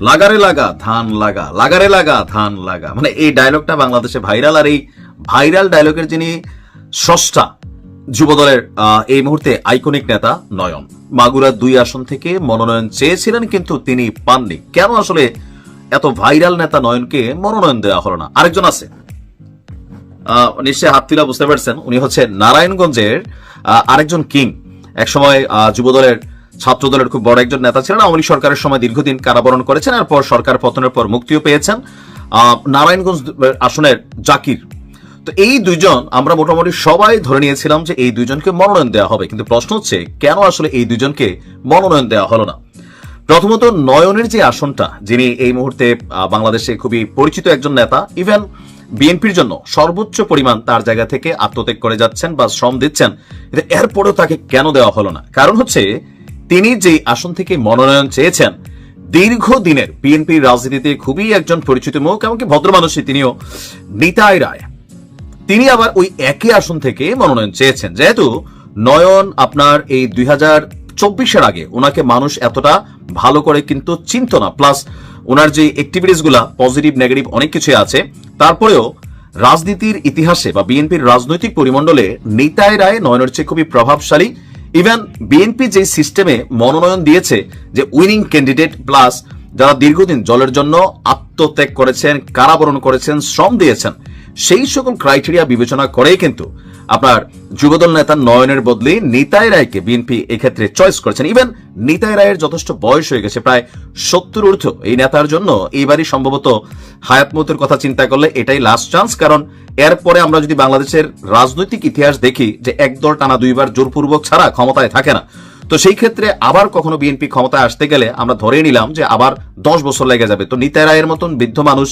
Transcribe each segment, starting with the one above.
লাগারে লাগা ধান লাগা লাগারে লাগা ধান লাগা। মানে এই ডায়লগটা বাংলাদেশে ভাইরাল আর এই ভাইরাল ডায়লগের যিনি স্রষ্টা যুবদলের এই মুহূর্তে আইকনিক নেতা নয়ন। মাগুরা দুই আসন থেকে মনোনয়ন চেয়েছিলেন কিন্তু তিনি পাননি। কেন আসলে এত ভাইরাল নেতা নয়নকে মনোনয়ন দেওয়া হলো না? আরেকজন আছে। নিশ্চয়ই হাত তুলা বুঝতে পারছেন। উনি হচ্ছে নারায়ণগঞ্জের আরেকজন কিং। একসময় আহ, যুবদলের ছাত্রদলের খুব বড় একজন নেতা ছিলেন। আওয়ামী সরকারের সময় দীর্ঘদিন কারাবরণ করেছেন, এরপর সরকার পতনের পর মুক্তিও পেয়েছেন। নারায়ণগঞ্জ আসনের জাকির। তো এই দুইজন আমরা মোটামুটি সবাই ধরে নিয়েছিলাম যে এই দুইজনকে মনোনয়ন দেওয়া হবে। কিন্তু প্রশ্ন হচ্ছে, কেন আসলে এই দুইজনকে মনোনয়ন দেওয়া হলো না? প্রথমত নয়নের যে আসনটা, যিনি এই মুহূর্তে বাংলাদেশে খুবই পরিচিত একজন নেতা, ইভেন বিএনপির জন্য সর্বোচ্চ পরিমাণ তার জায়গা থেকে আত্মত্যাগ করে যাচ্ছেন বা শ্রম দিচ্ছেন এরপরেও তাকে কেন দেওয়া হলো না? কারণ হচ্ছে তিনি যে আসন থেকে মনোনয়ন চেয়েছেন, দীর্ঘদিনের বিএনপির রাজনীতিতে খুবই একজন পরিচিত মুখ, এমনকি ভদ্র মানুষই তিনিও, নিতাই রায়। তিনি আবার ওই একই আসন থেকে মনোনয়ন চেয়েছেন। যেহেতু নয়ন আপনার এই দুই চব্বিশের আগে ওনাকে মানুষ এতটা ভালো করে কিন্তু চিনত না। প্লাস ওনার যে অ্যাক্টিভিটিসগুলা পজিটিভ নেগেটিভ অনেক কিছু আছে। তারপরেও রাজনীতির ইতিহাসে বা বিএনপির রাজনৈতিক পরিমণ্ডলে নিতাই রায় নয়নের চেয়ে খুবই প্রভাবশালী। ইভেন বিএনপি যে সিস্টেমে মনোনয়ন দিয়েছে যে উইনিং ক্যান্ডিডেট প্লাস যারা দীর্ঘদিন জলের জন্য আত্মত্যাগ করেছেন, কারাবরণ করেছেন, শ্রম দিয়েছেন, সেই সকল ক্রাইটেরিয়া বিবেচনা করেই কিন্তু আপনার যুবদল নেতা নয়নের বদলে নিতাই রায়কে বিএনপি এক্ষেত্রে চয়েস করেছেন। ইভেন নিতাই রায়ের যথেষ্ট বয়স হয়ে গেছে, প্রায় সত্তর ঊর্ধ্ব। এই নেতার জন্য এইবারই সম্ভবত হায়াত মতের কথা চিন্তা করলে এটাই লাস্ট চান্স কারণ এরপরে আমরা যদি বাংলাদেশের রাজনৈতিক ইতিহাস দেখি যে একদল টানা দুইবার জোরপূর্বক ছাড়া ক্ষমতায় থাকে না, তো সেই ক্ষেত্রে আবার কখনো বিএনপি ক্ষমতায় আসতে গেলে আমরা ধরে নিলাম যে আবার দশ বছর লেগে যাবে। তো নিতাই রায়ের মতন বৃদ্ধ মানুষ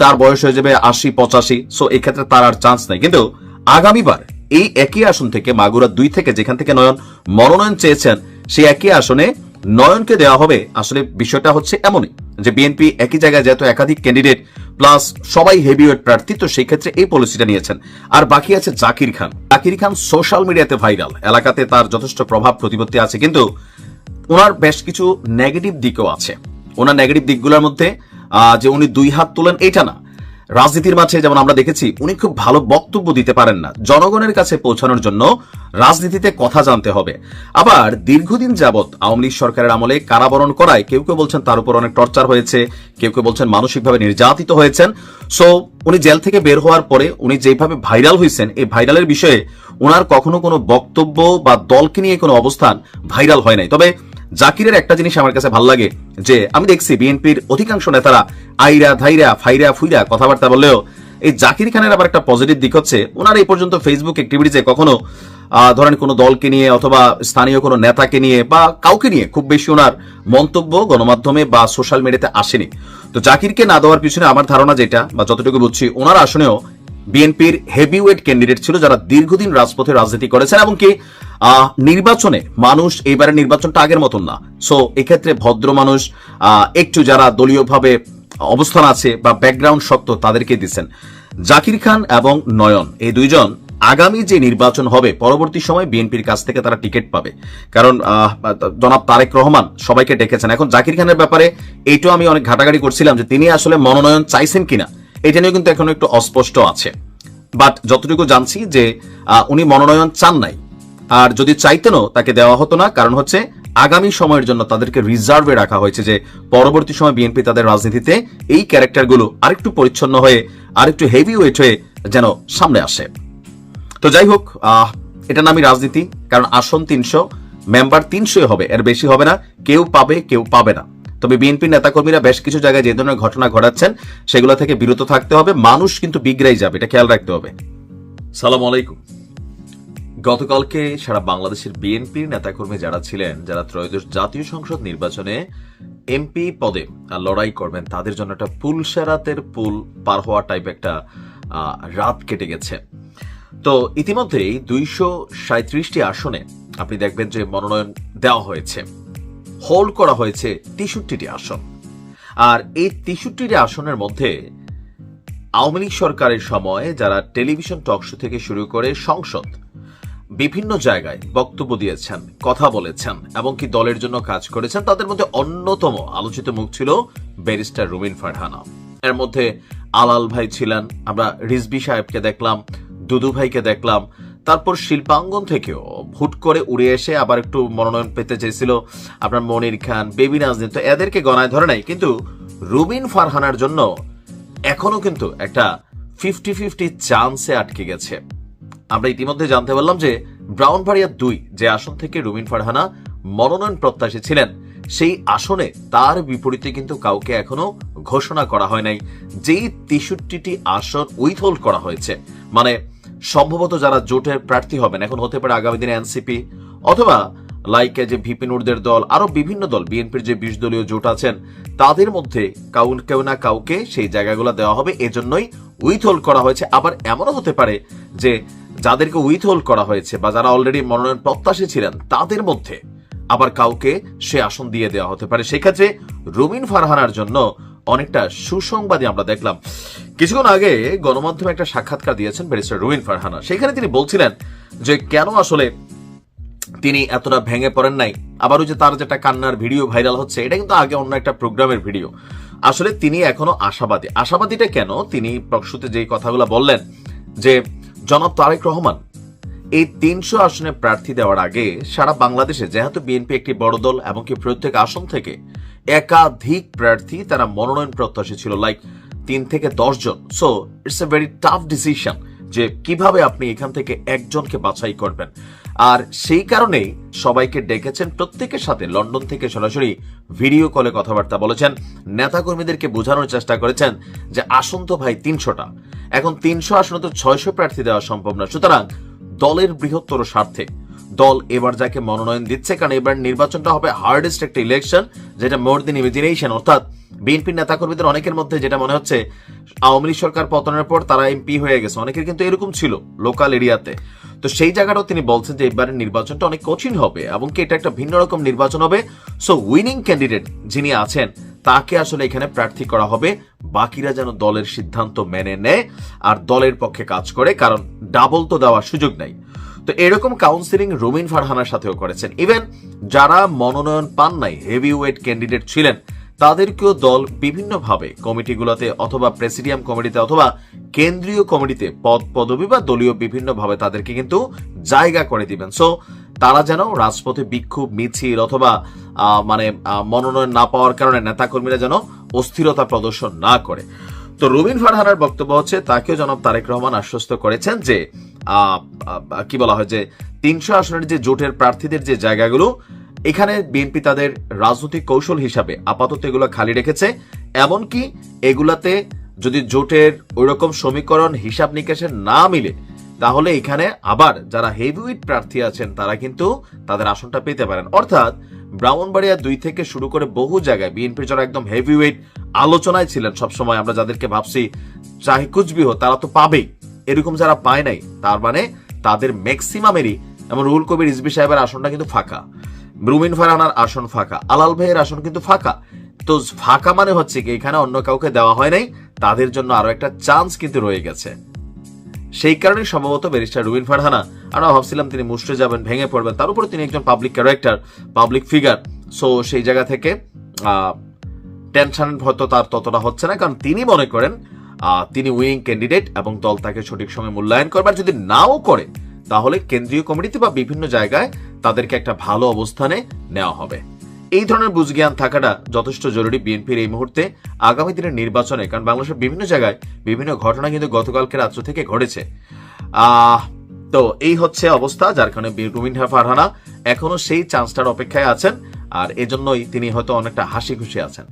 তার বয়স হয়ে যাবে আশি, পঁচাশি সো এই ক্ষেত্রে তার আর চান্স নেই। কিন্তু আগামীবার এই একই আসন থেকে মাগুরা দুই থেকে যেখান থেকে নয়ন মনোনয়ন চেয়েছেন, সেই একই আসনে নয়নকে দেওয়া হবে। আসলে বিষয়টা হচ্ছে এমনই যে বিএনপি একই জায়গায় যেহেতু একাধিক ক্যান্ডিডেট, প্লাস সবাই হেভিওয়েট প্রার্থী, তো সেই ক্ষেত্রে এই পলিসিটা নিয়েছেন। আর বাকি আছে জাকির খান। জাকির খান সোশ্যাল মিডিয়াতে ভাইরাল। এলাকাতে তার যথেষ্ট প্রভাব প্রতিপত্তি আছে, কিন্তু ওনার বেশ কিছু নেগেটিভ দিকও আছে। ওনার নেগেটিভ দিকগুলোর মধ্যে যে উনি দুই হাত তোলেন এটা না। রাজনীতির মাঝে যেমন আমরা দেখেছি, উনি খুব ভালো বক্তব্য দিতে পারেন না। জনগণের কাছে পৌঁছানোর জন্য রাজনীতিতে কথা জানতে হবে। আবার দীর্ঘদিন যাবৎ আওয়ামী লীগ সরকারের আমলে কারাবরণ করায় কেউ কেউ বলছেন তার উপর অনেক টর্চার হয়েছে, কেউ কেউ বলছেন মানসিকভাবে নির্যাতিত হয়েছেন। সো উনি জেল থেকে বের হওয়ার পরে উনি যেভাবে ভাইরাল হয়েছেন, এই ভাইরালের বিষয়ে ওনার কখনো কোনো বক্তব্য বা দলকে নিয়ে কোনো অবস্থান ভাইরাল হয় নাই। তবে জাকিরের একটা জিনিস আমার কাছে ভালো লাগে, যে আমি দেখছি বিএনপির অধিকাংশ নেতারা আইরা, ধাইরা, ফাইরা, ফুইরা কথাবার্তা বললেও এই জাকির খানের আবার একটা পজিটিভ দিক হচ্ছে, ওনার এই পর্যন্ত ফেসবুক অ্যাক্টিভিটিতে কখনো ধরেন কোনো দলকে নিয়ে অথবা স্থানীয় কোনো নেতাকে নিয়ে বা কাউকে নিয়ে খুব বেশি ওনার মন্তব্য গণমাধ্যমে বা সোশ্যাল মিডিয়াতে আসেনি। তো জাকিরকে না দেওয়ার পিছনে আমার ধারণা যেটা বা যতটুকু বুঝছি, ওনার আসনেও বিএনপির হেভিওয়েট ক্যান্ডিডেট ছিল যারা দীর্ঘদিন রাজপথে রাজনীতি করেছেন এবং কি নির্বাচনে মানুষ এইবারের নির্বাচনটা আগের মতন না। সো এক্ষেত্রে ভদ্র মানুষ একটু যারা দলীয়ভাবে অবস্থান আছে বা ব্যাকগ্রাউন্ড শক্ত তাদেরকে দিচ্ছেন। জাকির খান এবং নয়ন, এই দুইজন আগামী যে নির্বাচন হবে, পরবর্তী সময় বিএনপির কাছ থেকে তারা টিকিট পাবে। কারণ জনাব তারেক রহমান সবাইকে ডেকেছেন। এখন জাকির খানের ব্যাপারে, এইটাও আমি অনেক ঘাটাঘাটি করছিলাম যে তিনি আসলে মনোনয়ন চাইছেন কিনা। এটা নিয়েও কিন্তু এখন একটু অস্পষ্ট আছে। বাট যতটুকু জানছি যে উনি মনোনয়ন চান নাই। আর যদি চাইতেনও তাকে দেওয়া হতো না, কারণ হচ্ছে আগামী সময়ের জন্য তাদেরকে রিজার্ভে রাখা হয়েছে যে, পরবর্তী সময় বিএনপি তাদের রাজনীতিতে এই ক্যারেক্টারগুলো আরেকটু পরিচ্ছন্ন হয়ে, আরেকটু হেভি ওয়েট হয়ে যেন সামনে আসে। তো যাই হোক এটা নামই রাজনীতি, কারণ আসন তিনশো মেম্বার তিনশোই হবে। এর বেশি হবে না, কেউ পাবে কেউ পাবে না। তবে বিএনপি নেতাকর্মীরা বেশ কিছু জায়গায় যে ধরনের ঘটনা ঘটাচ্ছেন, সেগুলো থেকে বিরত থাকতে হবে। মানুষ কিন্তু বিগড়াই যাবে, এটা খেয়াল রাখতে হবে। সালাম আলাইকুম। গতকালকে সারা বাংলাদেশের বিএনপির নেতাকর্মী যারা ছিলেন, যারা ত্রয়োদশ জাতীয় সংসদ নির্বাচনে এমপি পদে লড়াই করবেন, তাদের জন্য একটা পুলসারাতের পুল পার হওয়া টাইপ একটা রাত কেটে গেছে। তো ইতিমধ্যেই দুইশো সাঁত্রিশটি আসনে আপনি দেখবেন যে মনোনয়ন দেওয়া হয়েছে। হোল্ড করা হয়েছে তেষট্টিটি আসন। আর এই তেষট্টিটি আসনের মধ্যে আওয়ামী লীগ সরকারের সময় যারা টেলিভিশন টক শো থেকে শুরু করে সংসদ বিভিন্ন জায়গায় বক্তব্য দিয়েছেন, কথা বলেছেন এবং কি দলের জন্য কাজ করেছেন, তাদের মধ্যে অন্যতম আলোচিত মুখ ছিল ব্যারিস্টার রুমিন ফারহানা। এর মধ্যে আলাল ভাই ছিলেন, আমরা রিজবি সাহেবকে দেখলাম, দুদু ভাইকে দেখলাম তারপর শিল্পাঙ্গন থেকেও হুট করে উড়ে এসে আবার একটু মনোনয়ন পেতে চেয়েছিল আপনার মনির খান, বেবি নাজনীন। তো এদেরকে গণায় ধরে নাই, কিন্তু রুবিন ফারহানার জন্য এখনও কিন্তু একটা ফিফটি ফিফটি চান্সে আটকে গেছে। আমরা ইতিমধ্যে জানতে পারলাম যে ব্রাউন ব্রাউনবাড়িয়া দুই, যে আসন থেকে রুবিন ফারহানা মনোনয়ন প্রত্যাশী ছিলেন, সেই আসনে তার বিপরীতে কিন্তু কাউকে এখনও ঘোষণা করা হয় নাই। যেই তেষট্টিটি আসন উইথহোল্ড করা হয়েছে মানে সম্ভবত যারা জোটের প্রার্থী হবেন, এখন হতে পারে আগামী দিনে এনসিপি অথবা লাইক যে ভিপি নুরদের দল, আরও বিভিন্ন দল, বিএনপির যে বিশ দলীয় জোট আছেন, তাদের মধ্যে কাউ কেউ না কাউকে সেই জায়গাগুলো দেওয়া হবে। এজন্যই উইথহোল্ড করা হয়েছে। আবার এমনও হতে পারে যে যাদেরকে উইথহোল্ড করা হয়েছে বা যারা অলরেডি মনোনয়ন প্রত্যাশী ছিলেন, তাদের মধ্যে আবার কাউকে সে আসন দিয়ে দেওয়া হতে পারে। সেক্ষেত্রে রুমিন ফারহানার জন্য অনেকটা সুসংবাদই আমরা দেখলাম। কিছুক্ষণ আগে গণমাধ্যমে একটা সাক্ষাৎকার দিয়েছেন ব্যারিস্টার রুমিন ফারহানা। সেখানে তিনি বলছিলেন যে, কেন আসলে তিনি এতটা ভেঙে পড়েন নাই? আবার ওই যে তার যেটা কান্নার ভিডিও ভাইরাল হচ্ছে, এটা কিন্তু আগে অন্য একটা প্রোগ্রামের ভিডিও। আসলে তিনি এখনও আশাবাদী। আশাবাদীটা কেন? তিনি প্রকশুতে যে কথাগুলো বললেন যে, জনাব তারেক রহমান, এই তিনশো আসনে প্রার্থী দেওয়ার আগে সারা বাংলাদেশে যেহেতু বিএনপি একটি বড় দল এবং কি প্রত্যেক আসন থেকে একাধিক প্রার্থী তারা মনোনয়ন প্রত্যাশী ছিল লাইক তিন থেকে দশ জন। So it's a very tough decision যে কীভাবে আপনি এখান থেকে একজনকে বাছাই করবেন। আর সেই কারণেই সবাইকে ডেকেছেন প্রত্যেকের সাথে। লন্ডন থেকে সরাসরি ভিডিও কলে কথাবার্তা বলেছেন, নেতাকর্মীদেরকে বোঝানোর চেষ্টা করেছেন যে আসন তো ভাই তিনশোটা। এখন তিনশো আসনে তো ছয়শো প্রার্থী দেওয়া সম্ভব না সুতরাং দলের বৃহত্তর স্বার্থে দল এবার যাকে মনোনয়ন দিচ্ছে, কারণ এবার নির্বাচনটা হবে হার্ডেস্ট একটা ইলেকশন যেটা মোর দিন ইমাজিনেশন অর্থাৎ বিএনপির নেতাকর্মীদের অনেকের মধ্যে যেটা মনে হচ্ছে, আওয়ামী লীগ সরকার পতনের পর তারা এমপি হয়ে গেছে। অনেকের কিন্তু এরকম ছিল লোকাল এরিয়াতে তো। সেই জায়গাটাও তিনি বলছেন যে এবারের নির্বাচনটা অনেক কঠিন হবে, এবং কি এটা একটা ভিন্ন রকম নির্বাচন হবে। সো উইনিং ক্যান্ডিডেট যিনি আছেন, তাকে আসলে এখানে প্রার্থী করা হবে। বাকিরা যেন দলের সিদ্ধান্ত মেনে নেয়, আর দলের পক্ষে কাজ করে, কারণ ডাবল তো দেওয়ার সুযোগ নাই। তো এরকম কাউন্সিলিং রুমিন ফারহানার সাথেও করেছেন। ইভেন যারা মনোনয়ন পান নাই হেভি ওয়েট ক্যান্ডিডেট ছিলেন, তাদেরকেও দল বিভিন্নভাবে কমিটিগুলোতে অথবা প্রেসিডিয়াম কমিটিতে অথবা কেন্দ্রীয় কমিটিতে পদ, পদবি বা দলীয় বিভিন্নভাবে তাদেরকে কিন্তু জায়গা করে দিবেন। সো তারা যেন রাজপথে বিক্ষোভ, মিছিল অথবা মানে মনোনয়ন না পাওয়ার কারণে নেতাকর্মীরা যেন অস্থিরতা প্রদর্শন না করে। তো রুবিন ফারহানার বক্তব্য হচ্ছে, তাকেও জনাব তারেক রহমান আশ্বস্ত করেছেন যে কি বলা হয় যে তিনশো আসনের যে জোটের প্রার্থীদের যে জায়গাগুলো, এখানে বিএনপি তাদের রাজনৈতিক কৌশল হিসাবে আপাতত এগুলো খালি রেখেছে। এমনকি এগুলাতে যদি জোটের ওইরকম সমীকরণ হিসাব নিকাশের না মিলে, তাহলে এখানে আবার যারা হেভিউইট প্রার্থী আছেন, তারা কিন্তু তাদের আসনটা পেতে পারেন। অর্থাৎ ব্রাহ্মণবাড়িয়া দুই থেকে শুরু করে বহু জায়গায় বিএনপির যারা একদম হেভিওয়েট আলোচনায় ছিলেন সবসময়, আমরা যাদেরকে ভাবছি চাহে কুচবিহ, তারা তো পাবেই। এরকম যারা পায় নাই, তার মানে তাদের ম্যাক্সিমামেরই এমন রুল কবির রিজবি সাহেবের আসনটা কিন্তু ফাঁকা। রুমিন ফারহানার আসন ফাঁকা। আলাল ভাইয়ের আসন কিন্তু ফাঁকা। তো ফাঁকা মানে হচ্ছে কি, এখানে অন্য কাউকে দেওয়া হয় নাই, তাদের জন্য আরও একটা চান্স কিন্তু রয়ে গেছে। সেই কারণে সম্ভবত ব্যারিস্টার রুবিন ফারহানা আমরা ভাবছিলাম তিনি মুষ্টে যাবেন, ভেঙে পড়বেন, তার উপরে তিনি একজন public character public figure so সেই জায়গা থেকে টেনশন হয়তো তার ততটা হচ্ছে না, কারণ তিনি মনে করেন তিনি উইনিং ক্যান্ডিডেট এবং দল তাকে সঠিক সময় মূল্যায়ন করবার যদি নাও করে তাহলে কেন্দ্রীয় কমিটিতে বা বিভিন্ন জায়গায় তাদেরকে একটা ভালো অবস্থানে নেওয়া হবে। এই ধরনের বুঝজ্ঞান থাকাটা যথেষ্ট জরুরি বিএনপির এই মুহূর্তে। আগামী দিনের নির্বাচনে, কারণ বাংলাদেশের বিভিন্ন জায়গায় বিভিন্ন ঘটনা কিন্তু গতকালকে রাত্র থেকে ঘটেছে। তো এই হচ্ছে অবস্থা, যার কারণে বি- রুমিন ফারহানা এখনও সেই চান্সটার অপেক্ষায় আছেন, আর এজন্যই তিনি হয়তো অনেকটা হাসি খুশি আছেন।